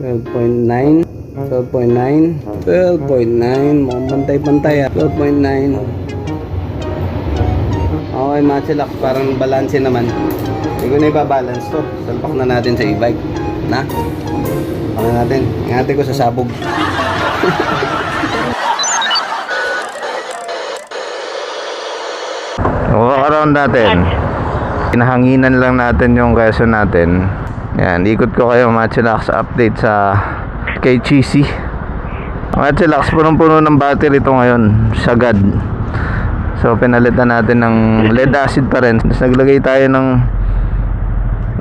12.9 12.9 12.9 mukhang pantay-pantay ah 12.9 Okay mga chilak parang balance naman. Hindi ko na ibabalance to. Salpak na natin sa e-bike. Na? Ano natin? Ingatan ko sa sabog. Walk around natin. Inahanginan lang natin yung Quezon natin. Yan, ikot ko kayo mga chillax update sa kay Cheesy. Mga chillax, punong-puno ng battery ito ngayon. Sagad. So, pinalitan natin ng lead acid pa rin. Tapos naglagay tayo ng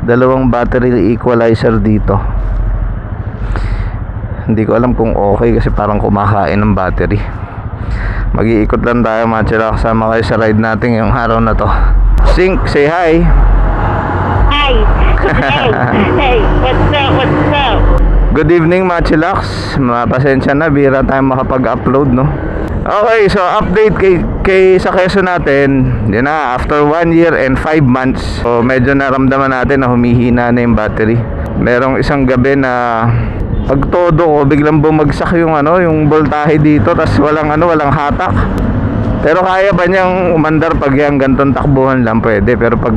dalawang battery equalizer dito. Hindi ko alam kung okay kasi parang kumakain ng battery. Mag-iikot lang tayo mga chila kasama kayo sa ride natin yung araw na to. Sink, say hi. Hi. Hey. hey. What's up? What's up? Good evening mga chillax. Na, bira tayo makapag-upload no. Okay, so update kay, kay sa keso natin. Yan na, after 1 year and 5 months. So medyo naramdaman natin na humihina na yung battery. Merong isang gabi na pag todo ko, biglang bumagsak yung ano, yung voltahe dito, tas walang ano, walang hatak. Pero kaya ba niyang umandar pag yung gantong takbuhan lang pwede. Pero pag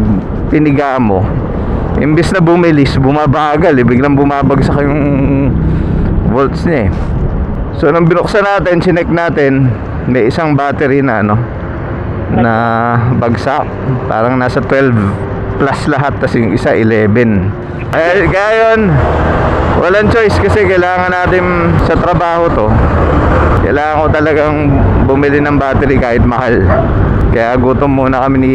pinigaan mo, imbis na bumilis, bumabagal eh. Biglang bumabagsak yung volts niya eh. So nung binuksan natin, chinek natin, may isang battery na ano, na bagsak. Parang nasa 12 plus lahat, tas yung isa 11. Eh, kaya yun, walang choice kasi kailangan natin sa trabaho to. Kailangan ko talagang bumili ng battery kahit mahal. Kaya gutom muna kami ni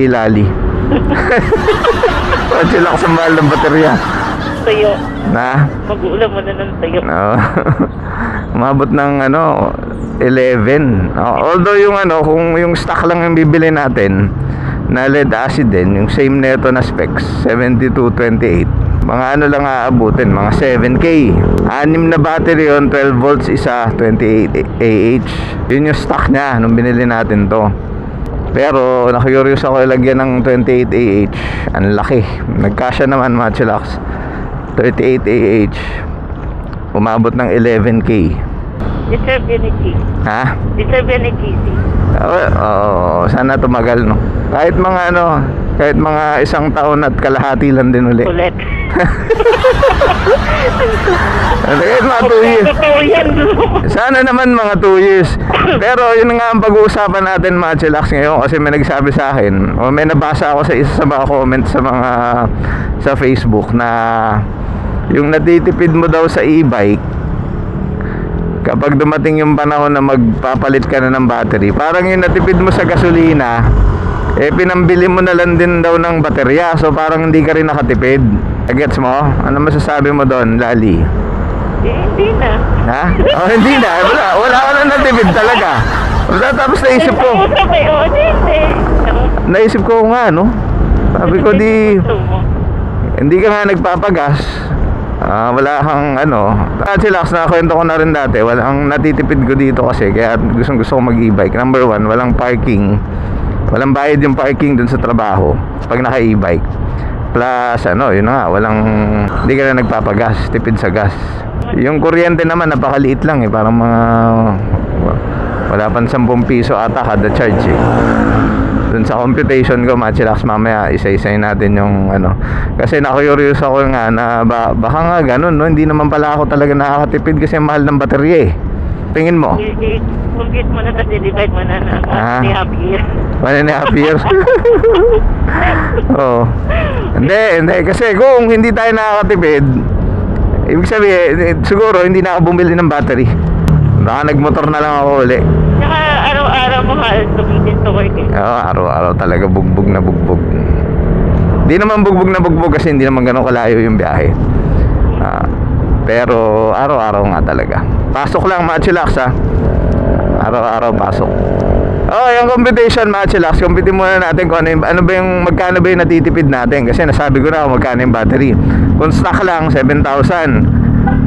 Ilali. Sila sa mahal ng baterya. Tayo. Na? Mag-uulam mo na ng tayo. No. Umabot ng ano 11. Oh, although yung ano kung yung stock lang yung bibili natin na lead acid din, yung same neto na specs, 7228. Mga ano lang aabutin, mga 7K. Anim na battery yon 12 volts isa, 28 AH. Yun yung stock niya nung binili natin to. Pero na-curious ako ilagyan ng 28 AH. Ang laki. Nagkasya naman mga chillax. 38 AH. Umabot ng 11K. Deserve yun. Ha? Deserve yun. Oo, oo, sana tumagal no. Kahit mga ano, kahit mga isang taon at kalahati lang din uli. Ulit. Kahit mga 2 years. Totoo yan, bro. Sana naman mga 2 years. Pero yun nga ang pag-uusapan natin mga chillax ngayon kasi may nagsabi sa akin o may nabasa ako sa isa sa mga comments sa mga sa Facebook na yung natitipid mo daw sa e-bike kapag dumating yung panahon na magpapalit ka na ng battery parang yung natipid mo sa gasolina eh pinambili mo na lang din daw ng baterya so parang hindi ka rin nakatipid gets mo? ano masasabi mo doon Lali? Eh, hindi na. Ha? Oh, hindi na. Wala, wala ka na natipid talaga. Wala, tapos naisip ko, Usap eh. Naisip ko nga, no? Sabi ko, di, hindi ka nga nagpapagas. Ah, wala kang ano. At chillax na kwento ko na rin dati. Walang natitipid ko dito kasi kaya gustong gusto ko mag-e-bike. Number one, walang parking. Walang bayad yung parking dun sa trabaho pag naka-e-bike. Plus, ano, yun na nga, walang, hindi ka na nagpapagas, tipid sa gas. Yung kuryente naman, napakaliit lang eh. Parang mga, wala pang 10 piso ata kada charge eh. Dun sa computation ko, machilax mamaya, isa-isayin natin yung ano. Kasi na-curious ako nga na ba, baka nga ganun, no? Hindi naman pala ako talaga nakakatipid kasi mahal ng baterya eh. Tingin mo? I- i- Compute mo na sa divide mo na na. Ah. Ni happy year. One and a half years. Oo. Hindi, hindi. Kasi kung hindi tayo nakakatipid, ibig sabihin, eh, siguro hindi na ako bumili ng battery. Baka nagmotor na lang ako uli. Saka araw-araw mo halos tumitin to work eh. Oo, araw-araw talaga bugbog na bugbog. Hindi naman bugbog na bugbog kasi hindi naman ganun kalayo yung biyahe. Ah, pero araw-araw nga talaga. Pasok lang mga chillax ha. Araw-araw pasok. Oh, yung computation mga chillax, compute muna natin kung ano, yung, ano ba yung magkano ba yung natitipid natin kasi nasabi ko na kung magkano yung battery. Kung stock lang 7,000.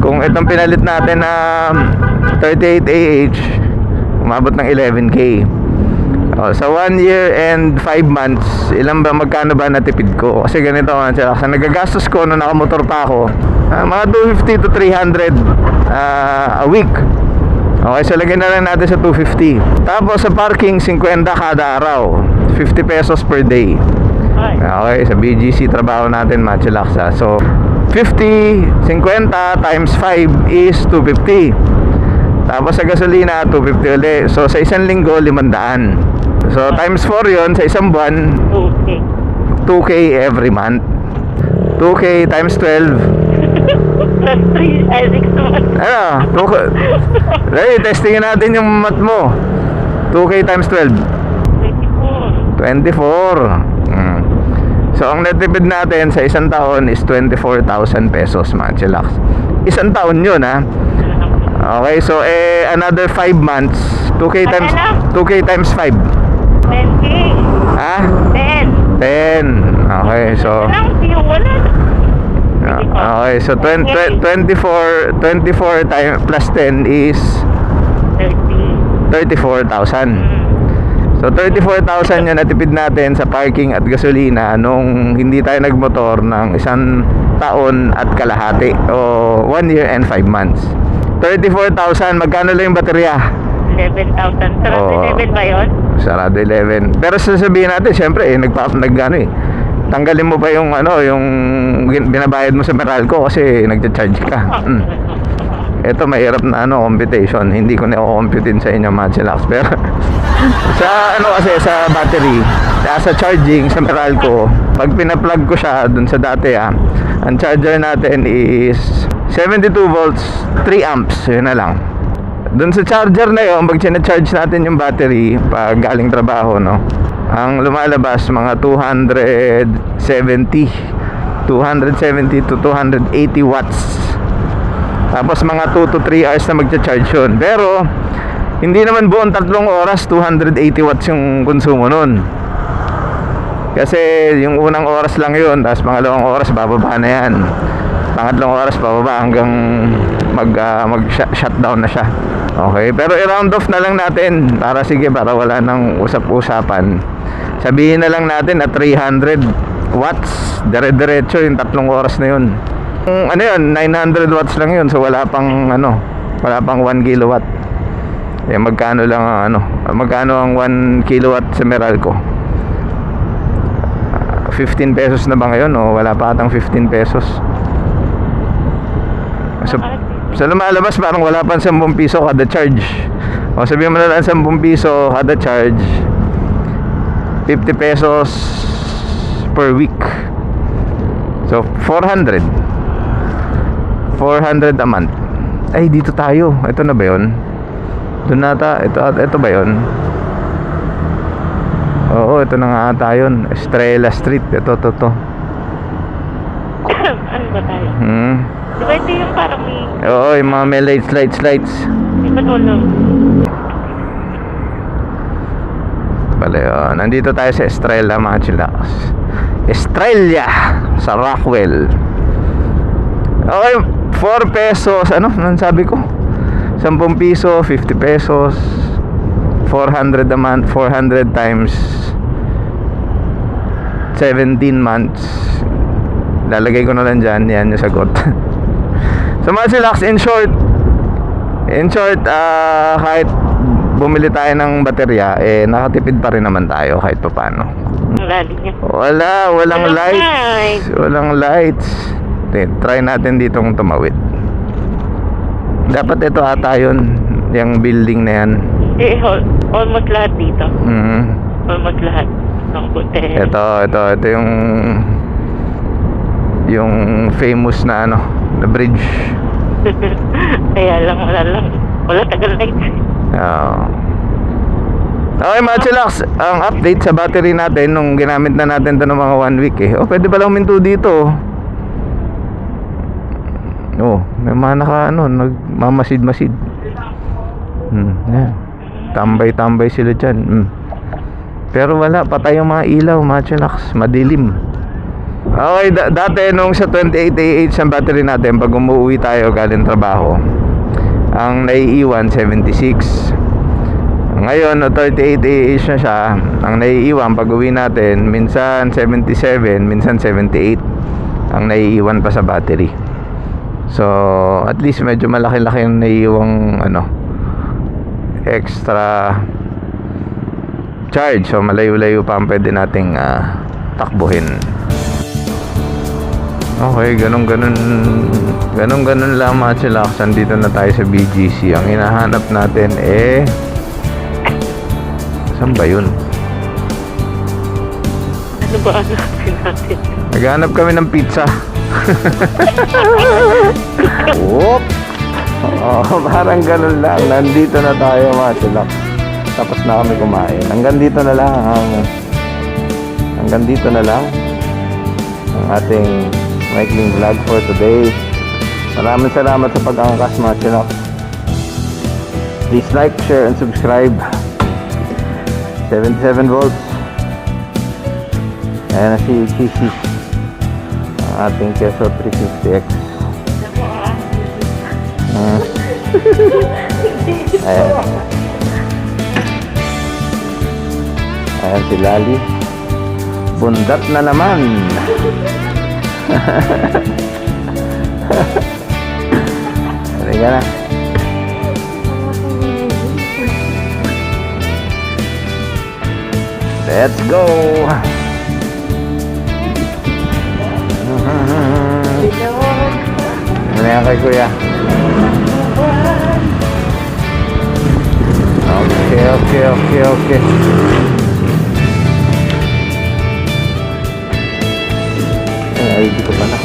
Kung itong pinalit natin na 38 AH, umabot ng 11k. Oh, sa 1 year and 5 months, ilan ba magkano ba natipid ko? Kasi ganito ang nagagastos ko nung nakamotor pa ako, Ah, mga 250 to 300 ah, a week. Okay, so lagyan na lang natin sa 250. Tapos sa parking, 50 kada araw. 50 pesos per day. Ay. Okay, sa BGC trabaho natin, Machilaksa. So, 50, 50 times 5 is 250. Tapos sa gasolina, 250 ulit. So, sa isang linggo, 500. So, times 4 yon sa isang buwan, Okay. 2K every month. 2K times 12. Plus 3, ay 6 naman. Ano? 2K. Dali, testingin natin yung math mo. 2K times 12. 24. 24. Mm. So, ang netipid natin sa isang taon is 24,000 pesos, mga chillax. Isang taon yun, ha? Okay, so, eh, another 5 months. 2K times, 2K times 5. 10K. Ha? 10. 10. Okay, so... Lang, yung wala. Ah, Okay, so 20, 24 24 time plus 10 is 30. 34,000. Mm. So 34,000 yung natipid natin sa parking at gasolina nung hindi tayo nagmotor ng isang taon at kalahati o 1 year and 5 months. 34,000, magkano lang yung baterya? 11,000. Sarap Oo. 11 ba yun? Sarado 11. Pero sasabihin natin, syempre eh, nagpa, nag, ano, eh, tanggalin mo pa yung ano, yung binabayad mo sa Meralco kasi nagcha-charge ka. Mm. Ito mahirap na ano, computation. Hindi ko na computein sa inyo, Matchilax. Pero sa ano kasi sa battery, sa, sa charging sa Meralco, pag pina-plug ko siya dun sa dati ah, ang charger natin is 72 volts, 3 amps. Yun na lang. Dun sa charger na yun, pag charge natin yung battery pag galing trabaho, no? Ang lumalabas mga 270 270 to 280 watts. Tapos mga 2 to 3 hours na magcha-charge yun. Pero hindi naman buong tatlong oras 280 watts yung konsumo nun. Kasi yung unang oras lang yun, tapos pangalawang oras bababa na yan. Pangatlong oras bababa hanggang mag ah, mag shut- shutdown na siya. Okay, pero i-round off na lang natin para sige para wala nang usap-usapan. Sabihin na lang natin at 300 watts, dire-diretso yung tatlong oras na yun. Yung ano yun, 900 watts lang yun, so wala pang ano, wala pang 1 kilowatt. Eh magkano lang ang ano, magkano ang 1 kilowatt sa Meralco? 15 pesos na ba ngayon o wala pa atang 15 pesos? So, sa lumalabas parang wala pang 10 piso kada charge. O sabihin mo na lang 10 piso kada charge. 50 pesos per week. So 400. 400 a month. Ay dito tayo. Ito na ba 'yon? Doon nata, ito ito ba 'yon? Oo, ito na nga ata yun. Estrella Street. Ito, ito, ito. ano ba tayo? Hmm. Di ba ito yung parang may... Oo, yung mga may lights, lights, lights. Di ba dulo? Bale, oh, nandito tayo sa Estrella, mga chillax. Estrella sa Rockwell. Okay, 4 pesos. Ano? Anong sabi ko? 10 piso, 50 pesos. 400 a month, 400 times 17 months. Lalagay ko na lang dyan. Yan yung sagot. so mga chillax, in short, in short, ah, kahit bumili tayo ng baterya, eh, nakatipid pa rin naman tayo kahit papano. Wala, walang lights. Walang lights. Okay, try natin ditong tumawid. Dapat ito ata yun, yung building na yan. Eh, al- almost lahat dito. Mhm. Almost lahat. Ng. Ito, ito, ito yung yung famous na ano, na bridge. Kaya lang, wala lang. Wala tagal lights. Oo. Okay mga chillax, ang update sa battery natin nung ginamit na natin ito ng mga one week eh. Oh, pwede pala huminto dito. Oh, may mga naka ano, nagmamasid-masid. Hmm, yan. Tambay-tambay sila dyan. Hmm. Pero wala, patay yung mga ilaw, mga chillax. Madilim. Okay, da- dati nung sa 28AH ang battery natin, pag umuwi tayo galing trabaho, ang naiiwan 76. Ngayon, no, 38AH na siya. Ang naiiwan pag uwi natin, minsan 77, minsan 78 ang naiiwan pa sa battery. So, at least medyo malaki-laki yung naiiwang ano extra charge. So, malayo-layo pa ang pwede nating ah, takbuhin. Okay, ganun ganun ganun ganun lang mga chillax. Andito na tayo sa BGC. Ang hinahanap natin eh Saan ba yun? Ano ba hanapin natin? Naghanap kami ng pizza. Whoop! Oo, parang ganun lang. Nandito na tayo mga chillax. Tapos na kami kumain. Hanggang dito na lang ang hanggang dito na lang ang ating maikling vlog for today. Maraming salamat sa pag-angkas mga chillax. Please like, share, and subscribe. 77 volts. Ayan na si Cheesy. Ang ating Keso 350X. Ah. Ayan. Ayan si Lali. Bundat na naman. Let's go! Ano yan kay? Okay, okay, okay, okay. hari ini ke mana